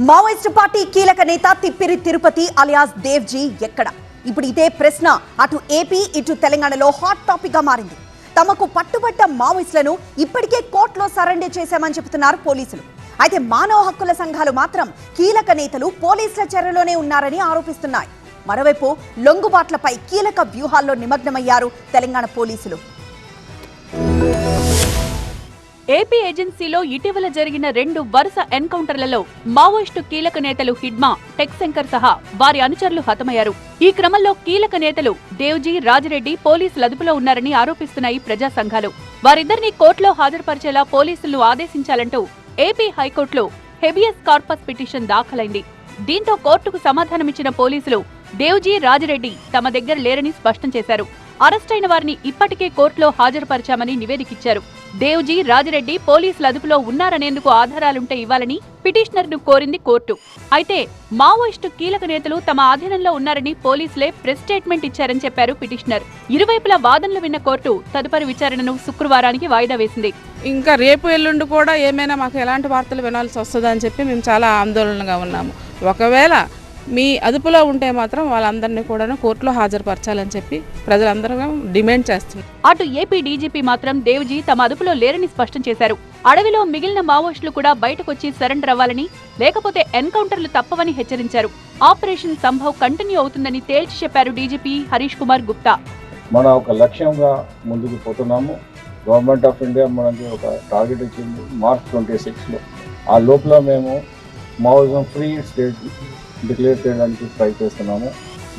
Maoist party కీలక నేత Tippiri Tirupati alias Devji ఎక్కడ? ఇప్పుడు ఇదే ప్రశ్న. అటు ఏపీ ఇటు తెలంగాణలో హాట్ టాపిక్గా మారింది. తమకు పట్టుబట్ట మావోయిస్టులను ఇప్పటికే కోర్టులో సరెండర్ చేశామని చెబుతున్నారు పోలీసులు. అయితే మానవ హక్కుల సంఘాలు మాత్రం కీలక నేతలు పోలీసుల చర్యలోనే ఉన్నారని ఆరోపిస్తున్నాయి. మరోవైపు లొంగుబాట్లపై కీలక వ్యూహాల్లో నిమగ్నమయ్యారు తెలంగాణ పోలీసులు. ఏపీ ఏజెన్సీలో ఇటీవల జరిగిన రెండు వరుస ఎన్కౌంటర్లలో మావోయిస్టు కీలక నేతలు హిడ్మా టెక్ శంకర్ సహా వారి అనుచరులు హతమయ్యారు. ఈ క్రమంలో కీలక నేతలు దేవ్జీ రాజిరెడ్డి పోలీసులు అదుపులో ఉన్నారని ఆరోపిస్తున్నాయి ప్రజా సంఘాలు. వారిద్దరిని కోర్టులో హాజరుపరిచేలా పోలీసులను ఆదేశించాలంటూ ఏపీ హైకోర్టులో హెబియస్ కార్పస్ పిటిషన్ దాఖలైంది. దీంతో కోర్టుకు సమాధానమిచ్చిన పోలీసులు దేవ్జీ రాజిరెడ్డి తమ దగ్గర లేరని స్పష్టం చేశారు. అరెస్టైన వారిని ఇప్పటికే కోర్టులో హాజరుపరిచామని నివేదికిచ్చారు. దేవ్జీ రాజిరెడ్డి పోలీసుల అదుపులో ఉన్నారనేందుకు ఆధారాలుంటే ఇవ్వాలని పిటిషనర్ను కోరింది కోర్టు. అయితే మావోయిస్టు కీలక నేతలు తమ ఆధీనంలో ఉన్నారని పోలీసులే ప్రెస్ స్టేట్మెంట్ ఇచ్చారని చెప్పారు పిటిషనర్. ఇరువైపుల వాదనలు విన్న కోర్టు తదుపరి విచారణను శుక్రవారానికి వాయిదా వేసింది. ఇంకా రేపు ఎల్లుండి కూడా ఏమైనా మాకు ఎలాంటి వార్తలు వినాల్సి వస్తుందని చెప్పి మేము చాలా ఆందోళనగా ఉన్నాము. ఒకవేళ మీ అదుపులో ఉంటే మాత్రం వాళ్ళందరినీ కూడా కోర్టులో హాజరుపరచాలని చెప్పి ప్రజలందరూ డిమాండ్ చేస్తున్నారు. అటు ఏపీ డీజీపీ మాత్రం దేవ్జీ తమ అదుపులో లేరని స్పష్టం చేశారు. అడవిలో మిగిలిన మావోయిస్టులు కూడా బయటకొచ్చి సరెండర్ అవ్వాలని లేకపోతే ఎన్కౌంటర్లు తప్పవని హెచ్చరించారు. ఆపరేషన్ సంభవ్ కంటిన్యూ అవుతుందని తేల్చి చెప్పారు డీజీపీ హరీష్ కుమార్ గుప్తా. మన ఒక లక్ష్యంగా ముందుకు పోతున్నాము. గవర్నమెంట్ ఆఫ్ ఇండియా మనకి ఒక టార్గెట్ ఇచ్చింది మార్చ్ ట్వంటీ సిక్స్లో. ఆ లోపల మేము మావోయిజం ఫ్రీ స్టేట్ డిక్లేర్ చేయడానికి ట్రై చేస్తున్నాము.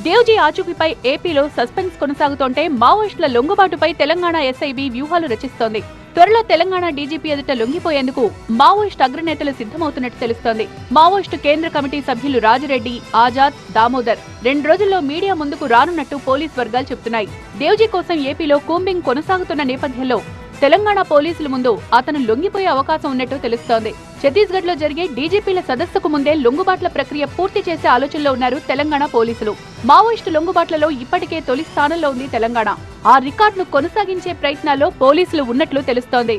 దేవ్జీ ఆచూకీపై ఏపీలో సస్పెన్స్ కొనసాగుతుంటే మావోయిస్టుల లొంగుబాటుపై తెలంగాణ ఎస్ఐబి వ్యూహాలు రచిస్తోంది. త్వరలో తెలంగాణ డీజీపీ ఎదుట లొంగిపోయేందుకు మావోయిస్టు అగ్రనేతలు సిద్ధమవుతున్నట్టు తెలుస్తోంది. మావోయిస్టు కేంద్ర కమిటీ సభ్యులు రాజిరెడ్డి ఆజాద్ దామోదర్ రెండు రోజుల్లో మీడియా ముందుకు రానున్నట్టు పోలీస్ వర్గాలు చెబుతున్నాయి. దేవ్జీ కోసం ఏపీలో కూంబింగ్ కొనసాగుతున్న నేపథ్యంలో తెలంగాణ పోలీసుల ముందు అతను లొంగిపోయే అవకాశం ఉన్నట్టు తెలుస్తోంది. ఛత్తీస్గఢ్లో జరిగే డీజీపీల సదస్సుకు ముందే లొంగుబాట్ల ప్రక్రియ పూర్తి చేసే ఆలోచనలో ఉన్నారు తెలంగాణ పోలీసులు. మావోయిస్టు లొంగుబాట్లలో ఇప్పటికే తొలి స్థానంలో ఉంది తెలంగాణ. ఆ రికార్డును కొనసాగించే ప్రయత్నాల్లో పోలీసులు ఉన్నట్లు తెలుస్తోంది.